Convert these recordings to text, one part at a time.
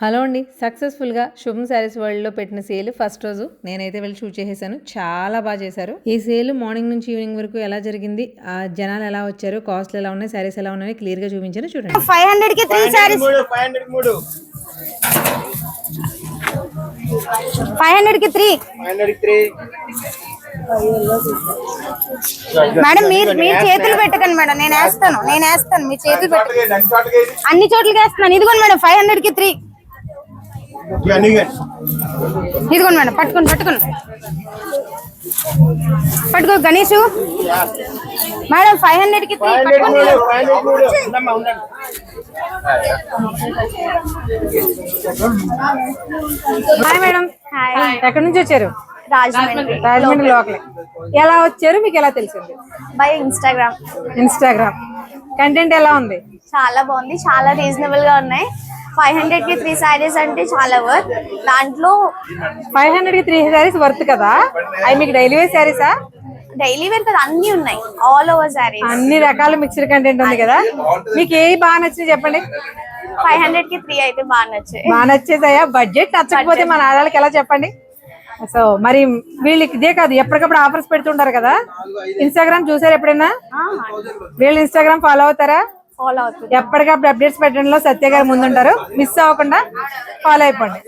Hello అండి. సక్సెస్ఫుల్గా శుభం శారీస్ వరల్డ్లో పెట్టిన సేల్ ఫస్ట్ రోజు నేనైతే వెళ్ళి షూట్ చేసేసాను. చాలా బాగా చేశారు. ఈ సేల్ మార్నింగ్ నుంచి ఈవినింగ్ వరకు ఎలా జరిగింది? ఆ జనాలు ఎలా వచ్చారు? కాస్ట్లు ఎలా ఉన్నాయి? శారీస్ ఎలా ఉన్నాయి క్లియర్గా చూపించాను. చూడండి. ఫైవ్ హండ్రెడ్కి త్రీ సారీస్ మూడు. ఫైవ్ హండ్రెడ్కి త్రీ మేడం మీరు మీరు చేతులు పెట్టకండి మేడం. నేను వేస్తాను. నేను వేస్తాను. మీ చేతులు పెట్ట అన్ని చోట్లకి వేస్తున్నాను. ఇదిగోండి మేడం ఫైవ్ హండ్రెడ్కి త్రీ ఇదిగోండి మేడం పట్టుకోండి పట్టుకోండి. పట్టుకో గణేష్. మేడం ఫైవ్ హండ్రెడ్కి హాయ్ మేడం. ఎక్కడి నుంచి వచ్చారు? రాజమండ్రి. రాజమండ్రి లోకల్. ఎలా వచ్చారు? మీకు ఎలా తెలిసింది? బై ఇన్స్టాగ్రామ్ ఇన్స్టాగ్రామ్ కంటెంట్ ఎలా ఉంది? చాలా బాగుంది చాలా రీజనబుల్గా ఉన్నాయి. ఫైవ్ హండ్రెడ్కి త్రీ సారీస్ అంటే చాలా వర్త్ దాంట్లో ఫైవ్ హండ్రెడ్కి త్రీ శారీస్ వర్త్ కదా? అవి మీకు డైలీ వేర్ శారీసా డైలీ వేర్ కదా అన్ని ఉన్నాయి. ఆల్ ఓవర్ సారీస్ అన్ని రకాల మిక్స్డ్ కంటెంట్ ఉంది కదా? మీకు ఏ బాగా నచ్చింది చెప్పండి? ఫైవ్ హండ్రెడ్కి త్రీ అయితే బాగా నచ్చాయి. బాగా నచ్చేసాయా? బడ్జెట్ నచ్చకపోతే మన ఆడవాళ్ళకి ఎలా చెప్పండి? సో మరి వీళ్ళకి ఇదే కాదు ఎప్పటికప్పుడు ఆఫర్స్ పెడుతుంటారు కదా? ఇన్స్టాగ్రామ్ చూసారు ఎప్పుడైనా? వీళ్ళు ఇన్స్టాగ్రామ్ ఫాలో అవుతారా? ఫాలో అవుతుంది. ఎప్పటికప్పుడు అప్డేట్స్ పెట్టడంలో సత్య గారు ముందుంటారు. మిస్ అవ్వకుండా ఫాలో అయిపోండి.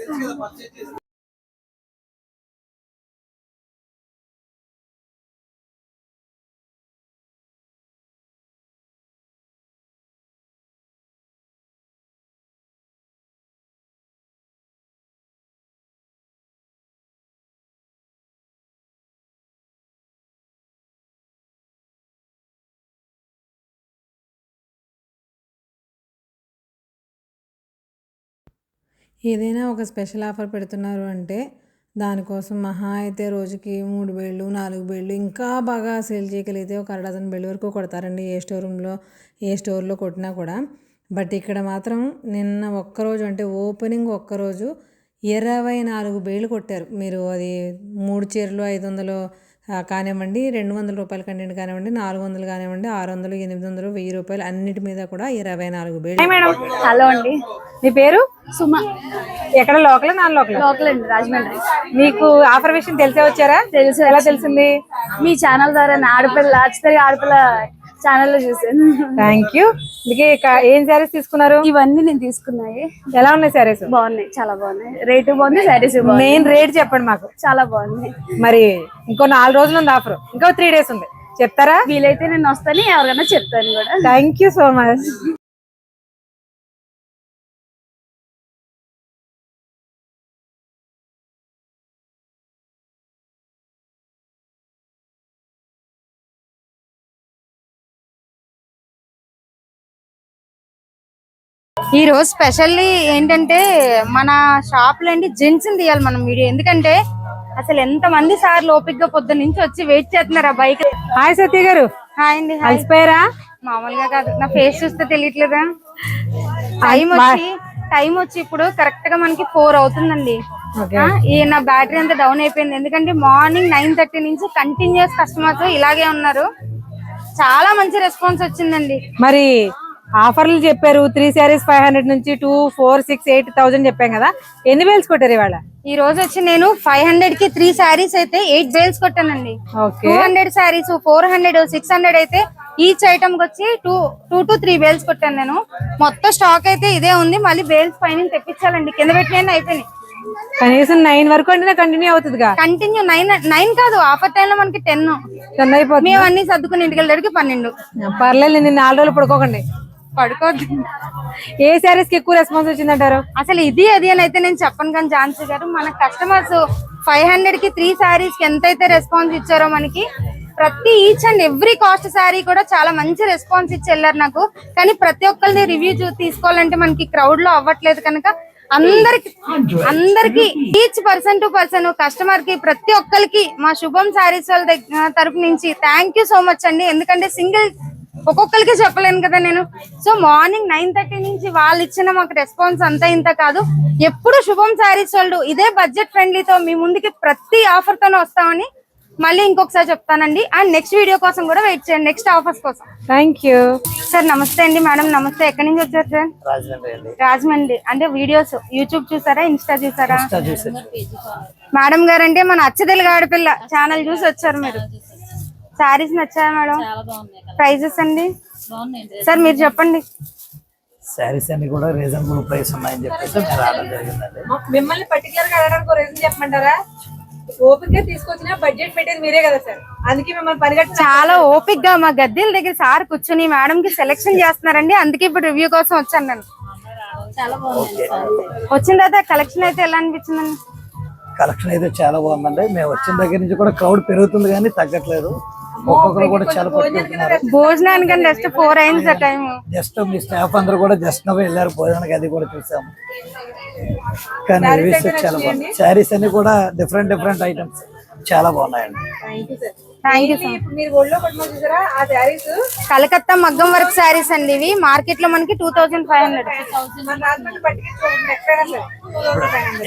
ఏదైనా ఒక స్పెషల్ ఆఫర్ పెడుతున్నారు అంటే దానికోసం మహా అయితే రోజుకి మూడు బేళ్ళు నాలుగు బేళ్ళు ఇంకా బాగా సేల్ చేయగలిగితే ఒక అర డజన్ బేళ్ళ వరకు కొడతారండి. ఏ స్టోర్ రూమ్లో ఏ స్టోర్లో కొట్టినా కూడా. బట్ ఇక్కడ మాత్రం నిన్న ఒక్కరోజు అంటే ఓపెనింగ్ ఒక్కరోజు ఇరవై నాలుగు బేళ్ళు కొట్టారు. మీరు అది మూడు చీరలు ఐదు వందలు కానివ్వండి రెండు వందల రూపాయల కంటెంట్ కానివ్వండి నాలుగు వందలు కానివ్వండి ఆరు వందలు ఎనిమిది వందలు వెయ్యి రూపాయలు అన్నిటి మీద కూడా ఇరవై నాలుగు హలో అండి. మీ పేరు? సుమ. ఎక్కడ? Local non local? లోకల్ అండి రాజమండ్రి. మీకు ఆఫర్ విషయం తెలిసే వచ్చారా? తెలుసు. ఎలా తెలిసింది? మీ ఛానల్ ద్వారా నా ఆడపిల్ల ఆడపిల్ల ఛానల్లో చూసాను థ్యాంక్ యూ ఇందుకే ఏం శారీస్ తీసుకున్నారు? ఇవన్నీ నేను తీసుకున్నాయి. ఎలా ఉన్నాయి శారీస్ బాగున్నాయి. చాలా బాగున్నాయి. రేటు బాగుంది శారీస్ మెయిన్ రేట్ చెప్పండి మాకు. చాలా బాగుంది మరి ఇంకో నాలుగు రోజులు ఉంది ఆఫర్ ఇంకో త్రీ డేస్ ఉంది. చెప్తారా? వీలైతే నేను వస్తాను ఎవరికైనా చెప్తాను కూడా. థ్యాంక్ యూ సో మచ్ ఈ రోజు స్పెషల్లీ ఏంటంటే మన షాప్లో అండి జెంట్స్ తీయాలి మనం వీడియో. ఎందుకంటే అసలు ఎంత మంది సార్లు ఓపిక్గా పొద్దున్న నుంచి వచ్చి వెయిట్ చేస్తున్నారు ఆ బైక్. హాయ్ సత్య గారు. హాయ్ అండి అలసిపోయారా? మామూలుగా కాదు. నా ఫేస్ చూస్తే తెలియట్లేదా? టైం వచ్చి టైం వచ్చి ఇప్పుడు కరెక్ట్గా మనకి ఫోర్ అవుతుందండి. ఈ నా బ్యాటరీ అంతా డౌన్ అయిపోయింది. ఎందుకంటే మార్నింగ్ నైన్ థర్టీ నుంచి కంటిన్యూస్ కస్టమర్స్ ఇలాగే ఉన్నారు. చాలా మంచి రెస్పాన్స్ వచ్చిందండి. మరి ఆఫర్లు చెప్పారు త్రీ శారీస్ ఫైవ్ హండ్రెడ్ నుంచి two four six eight thousand చెప్పాం కదా. ఎన్ని వేల్స్ కొట్టారు ఇవాళ? ఈ రోజు వచ్చి నేను ఫైవ్ హండ్రెడ్కి త్రీ శారీస్ అయితే eight bales కొట్టానండి. Two hundred saris four hundred six hundred అయితే ఈచ్ ఐటమ్కి వచ్చి two two to three bales కొట్టాను నేను. మొత్తం స్టాక్ అయితే ఇదే ఉంది. మళ్ళీ బేల్స్ పైన తెప్పించాలండి. కింద పెట్టిన అయిపోయినాయి. కనీసం నైన్ వరకు అంటే కంటిన్యూ అవుతుందిగా కంటిన్యూ నైన్ నైన్ కాదు ఆఫర్ టైం లో మనకి టెన్ టెన్ అయిపోతుంది. మేము అన్ని సర్దుకుని ఇంటికి వెళ్ళడానికి పన్నెండు. పర్లేదు నేను నాలుగు రోజులు పడుకోకండి. పడుకోవద్దు. ఏ శారీస్కి ఎక్కువ రెస్పాన్స్ వచ్చిందంటారు? అసలు ఇది అది అని అయితే నేను చెప్పను కానీ ఝాన్సీ గారు మన కస్టమర్స్ ఫైవ్ హండ్రెడ్కి త్రీ సారీస్కి ఎంతైతే రెస్పాన్స్ ఇచ్చారో మనకి ప్రతి each and every cost sari కూడా చాలా మంచి రెస్పాన్స్ ఇచ్చి వెళ్ళారు నాకు. కానీ ప్రతి ఒక్కరిది రివ్యూ తీసుకోవాలంటే మనకి క్రౌడ్లో అవ్వట్లేదు కనుక అందరికి అందరికి ఈచ్ పర్సన్ టు పర్సన్ కస్టమర్కి ప్రతి ఒక్కరికి మా శుభం శారీస్ వాళ్ళ దగ్గర తరపు నుంచి థ్యాంక్ యూ సో మచ్ అండి. ఎందుకంటే సింగిల్ ఒక్కొక్కరికి చెప్పలేను కదా నేను. సో మార్నింగ్ నైన్ థర్టీ నుంచి వాళ్ళు ఇచ్చిన మాకు రెస్పాన్స్ అంతా ఇంత కాదు. ఎప్పుడు శుభం శారీస్ వాళ్ళు ఇదే బడ్జెట్ ఫ్రెండ్లీతో మీ ముందుకి ప్రతి ఆఫర్ తోనే వస్తామని మళ్ళీ ఇంకొకసారి చెప్తానండి. అండ్ నెక్స్ట్ వీడియో కోసం కూడా వెయిట్ చేయండి. నెక్స్ట్ ఆఫర్స్ కోసం. థ్యాంక్ యూ సార్ నమస్తే అండి మేడం. నమస్తే. ఎక్కడి నుంచి వచ్చారు సార్ రాజమండ్రి అంటే వీడియోస్ యూట్యూబ్ చూసారా? ఇన్స్టా చూసారా? మేడం గారు అంటే మన అచ్చదెలుగు ఆడపిల్ల. ఛానల్ చూసి వచ్చారు మీరు. శారీస్ నచ్చాయా మేడం ప్రైజెస్ అండి? సార్ మీరు చెప్పండి. శారీస్ అన్ని కూడా రీజనబుల్ ప్రైస్ ఉన్నాయని చెప్పేసి జరిగిందండి. మిమ్మల్ని పర్టికులర్గా అడగడానికి ఒక రీజన్ చెప్పమంటారా? ఓపెన్గా తీసుకొచ్చిన బడ్జెట్ పెట్టేది మీరే కదా సార్ అందుకే మిమ్మల్ని పరిగెట్ట చాలా ఓపిక్గా మా గద్దెల దగ్గర సార్ కూర్చుని మేడం కి సెలెక్షన్ చేస్తున్నారండి. అందుకే ఇప్పుడు రివ్యూ కోసం వచ్చాను నేను. వచ్చిన తర్వాత కలెక్షన్ అయితే ఎలా అనిపించిందండి? కలెక్షన్ అయితే చాలా బాగుందండి. మేము వచ్చిన దగ్గర నుంచి కూడా క్రౌడ్ పెరుగుతుంది కానీ తగ్గట్లేదు. ఒక్కొక్కరు కూడా చాలా భోజనానికి జస్ట్ ఫోర్ అయింది సార్ టైం జస్ట్ మీ స్టాఫ్ అందరూ కూడా జస్ట్ వెళ్ళారు భోజనానికి అది కూడా చూసాము. కానీ చాలా బాగుంది శారీస్ అన్ని కూడా డిఫరెంట్ డిఫరెంట్ ఐటమ్స్ చాలా బాగున్నాయండి. Thank you sir thank you ఇప్పుడు మీరు ఒళ్ళో పట్టుకొని చూసారా? ఆ శారీస్. కలకత్తా మగ్గం వర్క్ శారీస్ అండి ఇవి. మార్కెట్లో మనకి two thousand five hundred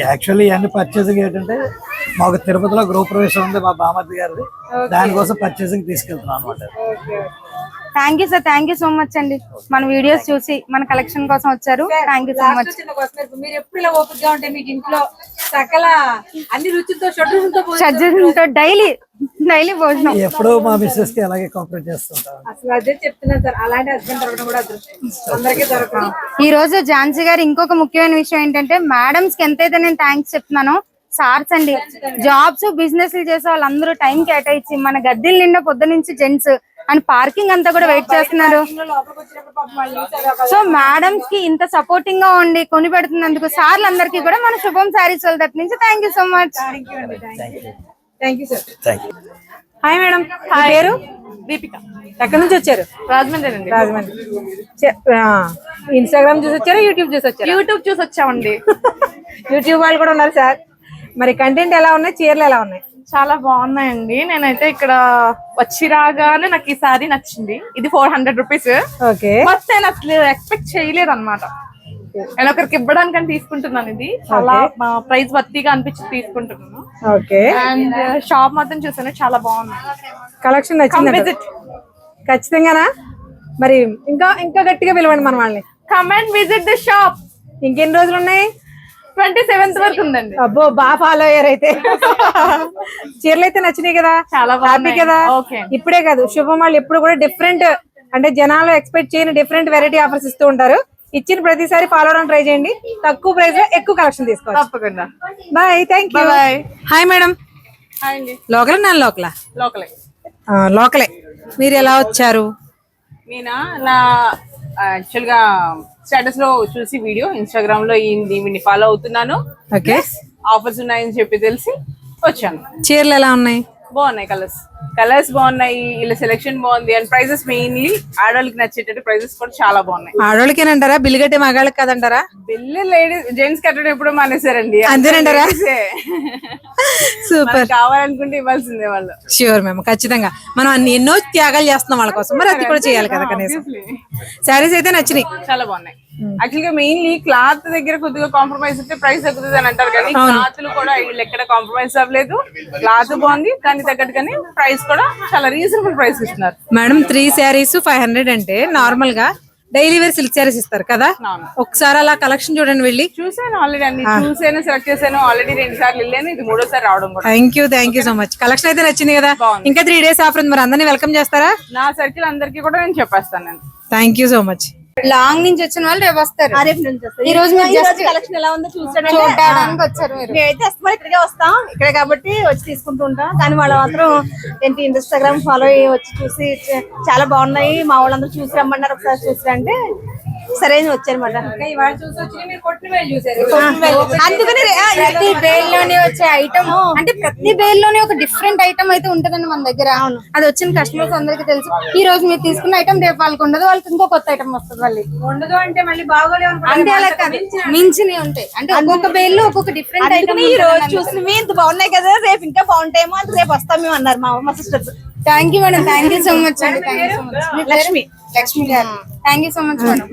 actually ఇవన్నీ పర్చేసింగ్ ఏంటంటే మాకు తిరుపతిలో గృహ ప్రవేశం ఉంది మా బామర్ది గారిది. దానికోసం పర్చేసింగ్ తీసుకెళ్తున్నాం అనమాట thank you sir thank you so much అండి. మన వీడియోస్ చూసి మన కలెక్షన్ కోసం వచ్చారు. థ్యాంక్ యూ సో మచ్ మీరు ఎప్పుడు ఇలా ఓపిక గా ఉంటే మీకు ఇంట్లో సకల అన్ని రుచులతో షడ్రుచులతో డైలీ డైలీ భోజనం. ఎప్పుడూ మా మిస్సెస్కి అలాగే కాంప్లీట్ చేస్తుంటాం. అసలు అదే చెప్తున్నాను సార్. అలాంటి హస్బెండ్ దొరకడం కూడా అదృష్టం. అందరికీ దొరకదు ఈ రోజు ఝాన్సీ గారు ఇంకొక ముఖ్యమైన విషయం ఏంటంటే మేడమ్స్కి ఎంతైతే నేను థ్యాంక్స్ చెప్తున్నానో సార్స్ అండి. జాబ్స్ బిజినెస్ చేసే వాళ్ళందరూ టైం కేటాయించి మన గద్దెల నిండా పొద్దు నుంచి జెంట్స్ అండ్ పార్కింగ్ అంతా కూడా వెయిట్ చేస్తున్నారు. సో మేడమ్స్కి ఇంత సపోర్టింగ్గా ఉండి కొని పెడుతున్నందుకు సార్లు అందరికీ కూడా మన శుభం శారీస్ వాళ్ళ తరపు నుంచి thank you so much hi madam పేరు? దీపిక. ఎక్కడి నుంచి వచ్చారు? రాజమండ్రి అండి. రాజమండ్రి. ఇన్స్టాగ్రామ్ చూసి వచ్చారా యూట్యూబ్ చూసి వచ్చారా? యూట్యూబ్ చూసి వచ్చామండి. యూట్యూబ్ వాళ్ళు కూడా ఉన్నారు సార్ మరి కంటెంట్ ఎలా ఉన్నాయి? చీరలు ఎలా ఉన్నాయి? చాలా బాగున్నాయండి. నేనైతే ఇక్కడ వచ్చి రాగానే నాకు ఈ సారీ నచ్చింది. ఇది four hundred rupees. Okay. But నేను అసలు ఎక్స్పెక్ట్ చేయలేదు అనమాట నేను ఒకరికి ఇవ్వడానికని తీసుకుంటున్నాను ఇది. చాలా ప్రైస్ వర్తీగా అనిపించి తీసుకుంటున్నాను. ఓకే. అండ్ షాప్ మాత్రం చూసాను చాలా బాగుంది. కలెక్షన్ నచ్చింది ఖచ్చితంగానా? మరి ఇంకా ఇంకా గట్టిగా పిలవండి మన వాళ్ళని. Come and visit the shop ఇంకెన్ని రోజులు ఉన్నాయి? ట్వంటీ సెవెంత్ వరకు ఉందండి. అబ్బో బాగా ఫాలో అయ్యారు అయితే. చీరలు అయితే నచ్చినాయి కదా. చాలా హ్యాపీ. కదా. ఇప్పుడే కాదు శుభం వాళ్ళు ఎప్పుడు కూడా డిఫరెంట్ అంటే జనాలు ఎక్స్పెక్ట్ చేయని డిఫరెంట్ వెరైటీ ఆఫర్స్ ఇస్తూ ఉంటారు. ఇచ్చిన ప్రతిసారి ఫాలో అవడం ట్రై చేయండి. తక్కువ ప్రైస్లో ఎక్కువ కలెక్షన్ తీసుకోవచ్చు. తప్పకుండా. Bye thank you Bye. Hi madam local నా లోకలా? లోకలే. లోకలే. మీరు ఎలా వచ్చారు? నేనా? నా స్టేటస్లో చూసి వీడియో ఇన్స్టాగ్రామ్లో ఈవిని ఫాలో అవుతున్నాను. ఓకే ఆఫర్స్ ఉన్నాయని చెప్పి తెలిసి వచ్చాను. చీరలు ఎలా ఉన్నాయి? బాగున్నాయి కలర్స్ కలర్స్ బాగున్నాయి ఇలా సెలెక్షన్ బాగుంది అండ్ ప్రైజెస్ మెయిన్లీ ఆడవాళ్ళకి నచ్చేటట్టు ప్రైజెస్ కూడా చాలా బాగున్నాయి. ఆడవాళ్ళకేనంటారా? బిల్లు కట్టే మగాళ్ళకి కదంటారా? బిల్లు లేడీస్ జెంట్స్ కట్టడం ఎప్పుడు మానేశారండి. అంతేనంటారా? సూపర్. కావాలనుకుంటే ఇవ్వాల్సిందే వాళ్ళు. ష్యూర్ మేము ఖచ్చితంగా. మనం అన్ని ఎన్నో త్యాగాలు చేస్తున్నాం వాళ్ళ కోసం. మరి అది కూడా చేయాలి కదా కనీసం. శారీస్ అయితే నచ్చినాయి. చాలా బాగున్నాయి. యాక్చువల్గా మెయిన్లీ క్లాత్ దగ్గర కొద్దిగా కాంప్రమైజ్ అయితే ప్రైస్ తగ్గుతుంది అని అంటారు కానీ క్లాత్ కూడా వీళ్ళు ఎక్కడ కాంప్రమైజ్ అవ్వలేదు. క్లాత్ బాగుంది దానికి తగ్గట్టుగానే ప్రైస్ కూడా చాలా రీజనబుల్ ప్రైస్ ఇస్తున్నారు. Madam three saris five hundred అంటే నార్మల్గా డైలీ వేర్ సిల్క్ శారీస్ ఇస్తారు కదా. ఒకసారి అలా కలెక్షన్ చూడండి వెళ్ళి. చూసాను ఆల్రెడీ అన్ని చూసాను సెలెక్ట్ చేశాను ఆల్రెడీ రెండు సార్లు వెళ్ళాను ఇది మూడోసారి రావడం కూడా. Thank you thank you so much collection అయితే నచ్చింది కదా? ఇంకా త్రీ డేస్ ఆఫర్ ఉంది. మరి అందరినీ వెల్కమ్ చేస్తారా? నా సర్కిల్ అందరికీ కూడా నేను చెప్పేస్తాను thank you so much long నుంచి వచ్చిన వాళ్ళు రేపు వస్తారు. ఈ రోజు మీరు కలెక్షన్ ఎలా ఉందో చూసాడంటే చూడడానికి వచ్చారు మీరు. మేమైతే అస్తమానం ఇక్కడికే వస్తాం. ఇక్కడే కాబట్టి వచ్చి తీసుకుంటూ ఉంటాం. కానీ వాళ్ళు మాత్రం ఏంటి ఇన్స్టాగ్రామ్ ఫాలో అయ్యి వచ్చి చూసి చాలా బాగున్నాయి. మా వాళ్ళందరూ చూసి రమ్మన్నారు. ఒకసారి చూసి అంటే సరే అని వచ్చారన్నమాట ఇవాళ చూసి వచ్చి మీరు కొట్టిన వేలు చూసారు. అందుకని ప్రతి బేల్లోనే వచ్చే ఐటమ్ అంటే ప్రతి బేల్లోనే ఒక డిఫరెంట్ ఐటమ్ అయితే ఉంటదండి మన దగ్గర. అది వచ్చిన కస్టమర్స్ అందరికి తెలుసు. ఈ రోజు మీరు తీసుకున్న ఐటమ్ రేపు వాళ్ళకి ఉండదు వాళ్ళకి ఇంకో కొత్త ఐటమ్ వస్తుంది మళ్ళీ. ఉండదు అంటే మళ్ళీ అనుకుంటారు. అంటే అలా కాదు. మించినవి ఉంటాయి. అంటే ఒక్కొక్క బేల్లో ఒక్కొక్క డిఫరెంట్ ఐటమ్ ఈ రోజు చూసినవి ఇంత బాగున్నాయి కదా రేపు ఇంకా బాగుంటాయేమో అంటే రేపు వస్తాం మేము అన్నారు మా మా sisters thank you madam thank you so much అండి thank you so much Lakshmi Lakshmi గారు thank you so much madam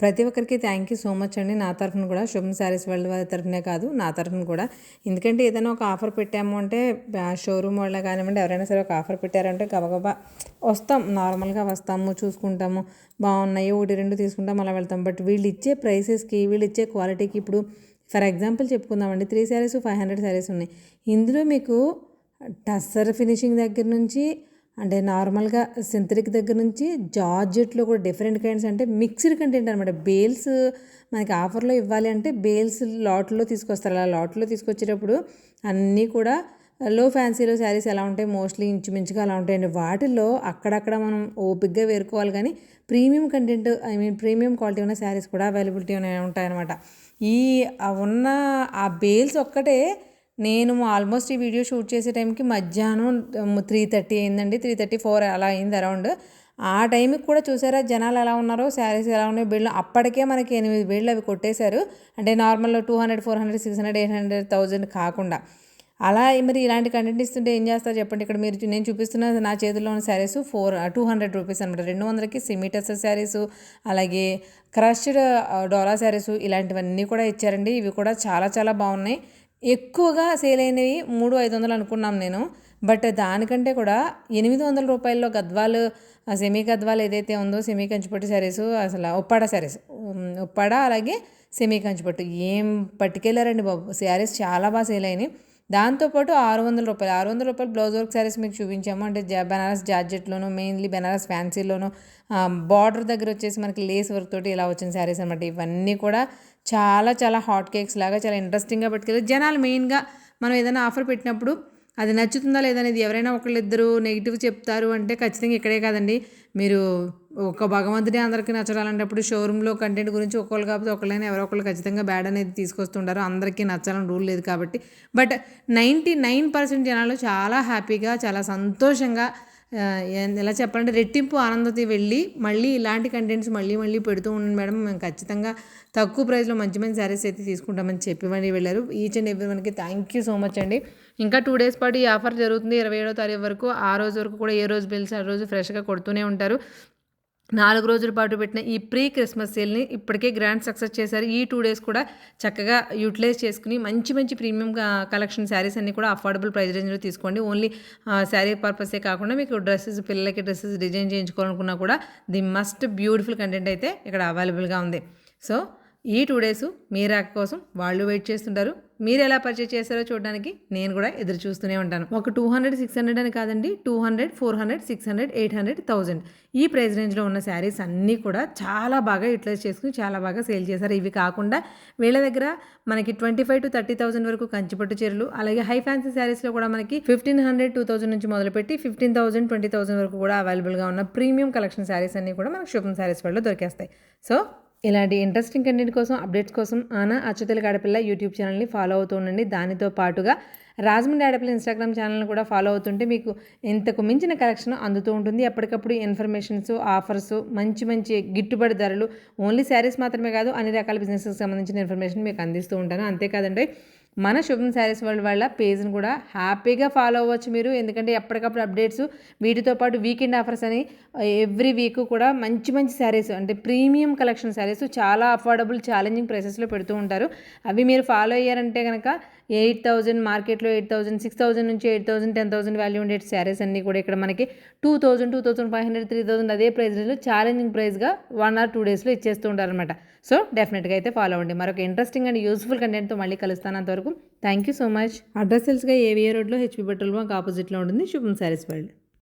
ప్రతి ఒక్కరికి థ్యాంక్ యూ సో మచ్ అండి. నా తరఫున కూడా శుభం శారీస్ వరల్డ్ వారి తరఫునే కాదు నా తరఫున కూడా. ఎందుకంటే ఏదైనా ఒక ఆఫర్ పెట్టాము అంటే షోరూమ్ వాళ్ళ కానివ్వండి ఎవరైనా సరే ఒక ఆఫర్ పెట్టారంటే గబగబా వస్తాం. నార్మల్గా వస్తాము చూసుకుంటాము. బాగున్నాయి ఒకటి రెండు తీసుకుంటాం అలా వెళ్తాం. బట్ వీళ్ళు ఇచ్చే ప్రైసెస్కి వీళ్ళు ఇచ్చే క్వాలిటీకి ఇప్పుడు for example చెప్పుకుందామండి three saris five hundred saris ఉన్నాయి. ఇందులో మీకు టస్సర్ ఫినిషింగ్ దగ్గర నుంచి అంటే నార్మల్గా సింథటిక్ దగ్గర నుంచి జార్జెట్లో కూడా డిఫరెంట్ కైండ్స్ అంటే మిక్స్డ్ కంటెంట్ అనమాట బేల్స్ మనకి ఆఫర్లో ఇవ్వాలి అంటే బేల్స్ లాట్లో తీసుకొస్తారు. అలా లాట్లో తీసుకొచ్చేటప్పుడు అన్నీ కూడా లో ఫ్యాన్సీలో శారీస్ ఎలా ఉంటాయి? మోస్ట్లీ ఇంచుమించుగా అలా ఉంటాయండి. వాటిల్లో అక్కడక్కడ మనం ఓపిక్గా వేరుకోవాలి కానీ premium content I mean premium quality ఉన్న శారీస్ కూడా అవైలబిలిటీ ఉన్నాయి ఉంటాయన్నమాట. ఈ ఉన్న ఆ బేల్స్ ఒక్కటే నేను ఆల్మోస్ట్ ఈ వీడియో షూట్ చేసే టైంకి మధ్యాహ్నం త్రీ థర్టీ అయిందండి. త్రీ థర్టీ ఫోర్ అలా అయింది అరౌండ్ ఆ టైంకి కూడా చూసారా జనాలు ఎలా ఉన్నారో శారీస్ ఎలా ఉన్నాయో బిల్లు అప్పటికే మనకి ఎనిమిది బిళ్ళు అవి కొట్టేశారు. అంటే normal two hundred four hundred six hundred eight hundred thousand కాకుండా. అలా మరి ఇలాంటి కంటెంట్ ఇస్తుంటే ఏం చేస్తారు చెప్పండి? ఇక్కడ మీరు నేను చూపిస్తున్న నా చేతిలో ఉన్న saris four two hundred rupees అనమాట రెండు వందలకి సిమీటస్ శారీస్ అలాగే క్రష్డ్ డోలా శారీస్ ఇలాంటివన్నీ కూడా ఇచ్చారండి. ఇవి కూడా చాలా చాలా బాగున్నాయి. ఎక్కువగా సేల్ అయినవి మూడు ఐదు వందలు అనుకున్నాం నేను. బట్ దానికంటే కూడా ఎనిమిది వందల రూపాయల్లో గద్వాలు సెమీ గద్వాలు ఏదైతే ఉందో సెమీ కంచిపట్టు శారీస్ అసలు ఉప్పాడ శారీస్ ఉప్పాడ అలాగే సెమీ కంచిపట్టు. ఏం పట్టుకెళ్ళారండి బాబు. శారీస్ చాలా బాగా సేల్ అయినాయి. దాంతోపాటు ఆరు వందల రూపాయలు ఆరు వందల రూపాయలు బ్లౌజ్ వర్క్ శారీస్ మీకు చూపించాము. అంటే జా బెనారస్ జార్జెట్లోను మెయిన్లీ బెనారస్ ఫ్యాన్సీలోను బార్డర్ దగ్గర వచ్చేసి మనకి లేస్ వర్క్ తోటి ఇలా వచ్చిన శారీస్ అనమాట ఇవన్నీ కూడా చాలా చాలా హాట్ కేక్స్ లాగా చాలా ఇంట్రెస్టింగ్గా పట్టుకెళ్ళి జనాలు మెయిన్గా మనం ఏదైనా ఆఫర్ పెట్టినప్పుడు అది నచ్చుతుందా లేదా అనేది ఎవరైనా ఒకళ్ళిద్దరు నెగిటివ్ చెప్తారు అంటే ఖచ్చితంగా ఇక్కడే కాదండి. మీరు ఒక భగవంతుడే అందరికీ నచ్చాలంటప్పుడు షోరూంలో కంటెంట్ గురించి ఒకళ్ళు కాకపోతే ఒకళ్ళైనా ఎవరో ఒకళ్ళు ఖచ్చితంగా బ్యాడ్ అనేది తీసుకొస్తుంటారు. అందరికీ నచ్చాలని రూల్ లేదు కాబట్టి. బట్ నైంటీ నైన్ పర్సెంట్ జనాలు చాలా హ్యాపీగా చాలా సంతోషంగా ఎలా చెప్పాలంటే రెట్టింపు ఆనందతి వెళ్ళి మళ్ళీ ఇలాంటి కంటెంట్స్ మళ్ళీ మళ్ళీ పెడుతూ ఉండండి మేడం. మేము ఖచ్చితంగా తక్కువ ప్రైస్లో మంచి మంచి శారీస్ అయితే తీసుకుంటామని చెప్పి మళ్ళీ వెళ్ళారు. ఈచ్ అండ్ ఎవ్రీ వన్కి థ్యాంక్ యూ సో మచ్ అండి. ఇంకా టూ డేస్ పాటు ఈ ఆఫర్ జరుగుతుంది ఇరవై ఏడో తారీఖు వరకు. ఆ రోజు వరకు కూడా ఏ రోజు బిల్స్ ఆ రోజు ఫ్రెష్గా కొడుతూనే ఉంటారు. నాలుగు రోజుల పాటు పెట్టిన ఈ ప్రీ క్రిస్మస్ సేల్ని ఇప్పటికే గ్రాండ్ సక్సెస్ చేశారు. ఈ టూ డేస్ కూడా చక్కగా యూటిలైజ్ చేసుకుని మంచి మంచి ప్రీమియం కలెక్షన్ శారీస్ అన్ని కూడా అఫోర్డబుల్ ప్రైస్ రేంజ్లో తీసుకోండి. ఓన్లీ శారీ పర్పసే కాకుండా మీకు డ్రెస్సెస్ పిల్లలకి డ్రెస్సెస్ డిజైన్ చేయించుకోవాలనుకున్నా కూడా ది మస్ట్ బ్యూటిఫుల్ కంటెంట్ అయితే ఇక్కడ అవైలబుల్గా ఉంది. సో ఈ టూ డేస్ మీ రాక కోసం వాళ్ళు వెయిట్ చేస్తుంటారు. మీరు ఎలా పర్చేస్ చేశారో చూడడానికి నేను కూడా ఎదురు చూస్తూనే ఉంటాను. ఒక టూ హండ్రెడ్ సిక్స్ హండ్రెడ్ అని కాదండి two hundred four hundred six hundred eight hundred thousand ఈ ప్రైస్ రేంజ్లో ఉన్న శారీస్ అన్నీ కూడా చాలా బాగా యూటిలైజ్ చేసుకుని చాలా బాగా సేల్ చేశారు. ఇవి కాకుండా వీళ్ళ దగ్గర మనకి twenty five to thirty thousand వరకు కంచిపట్టు చీరలు అలాగే హై ఫ్యాన్సీ శారీస్లో కూడా మనకి ఫిఫ్టీన్ హండ్రెడ్ టూ థౌసండ్ నుంచి మొదలుపెట్టి ఫిఫ్టీన్ థౌసండ్ ట్వంటీ థౌసండ్ వరకు కూడా అవైలబుల్గా ఉన్న ప్రీమియం కలెక్షన్ శారీస్ అన్నీ కూడా మనకి శుభం శారీస్ వాళ్ళు దొరికేస్తాయి. సో ఇలాంటి ఇంట్రెస్టింగ్ కంటెంట్ కోసం అప్డేట్స్ కోసం ఆనా అచ్యుతల ఆడపిల్ల యూట్యూబ్ ఛానల్ని ఫాలో అవుతూ ఉండండి. దానితో పాటుగా రాజమండ్రి ఆడపిల్ల ఇన్స్టాగ్రామ్ ఛానల్ని కూడా ఫాలో అవుతుంటే మీకు ఇంతకు మించిన కలెక్షన్ అందుతూ ఉంటుంది. ఎప్పటికప్పుడు ఇన్ఫర్మేషన్స్ ఆఫర్స్ మంచి మంచి గిట్టుబడి ధరలు ఓన్లీ శారీస్ మాత్రమే కాదు అన్ని రకాల బిజినెస్కి సంబంధించిన ఇన్ఫర్మేషన్ మీకు అందిస్తూ ఉంటాను. అంతేకాదండి మన శుభం శారీస్ వరల్డ్ వాళ్ళ పేజ్ని కూడా హ్యాపీగా ఫాలో అవ్వచ్చు మీరు. ఎందుకంటే ఎప్పటికప్పుడు అప్డేట్స్ వీటితో పాటు వీకెండ్ ఆఫర్స్ అని ఎవ్రీ వీక్ కూడా మంచి మంచి శారీస్ అంటే ప్రీమియం కలెక్షన్ శారీస్ చాలా అఫోర్డబుల్ ఛాలెంజింగ్ ప్రైసెస్లో పెడుతూ ఉంటారు. అవి మీరు ఫాలో అయ్యారంటే కనుక ఎయిట్ థౌజండ్ మార్కెట్లో ఎయిట్ థౌజండ్ సిక్స్ థౌజండ్ నుంచి eight thousand ten thousand value ఉండే శారీస్ అన్నీ కూడా ఇక్కడ మనకి two thousand two thousand five hundred three thousand అదే ప్రైస్లో ఛాలెంజింగ్ ప్రైస్గా వన్ ఆర్ టూ డేస్లో ఇచ్చేస్తూ ఉంటారనమాట సో డెఫినెట్గా అయితే ఫాలో అవ్వండి. మరొక ఇంట్రెస్టింగ్ అండ్ యూస్ఫుల్ కంటెంట్తో మళ్ళీ కలుస్తాను అంతవరకు. Thank you so much address తెలుసుగా ఏవిఏ రోడ్లో హెచ్పి పెట్రోల్ బంక్ ఆపోజిట్లో ఉంటుంది. శుభం శారీస్ వరల్డ్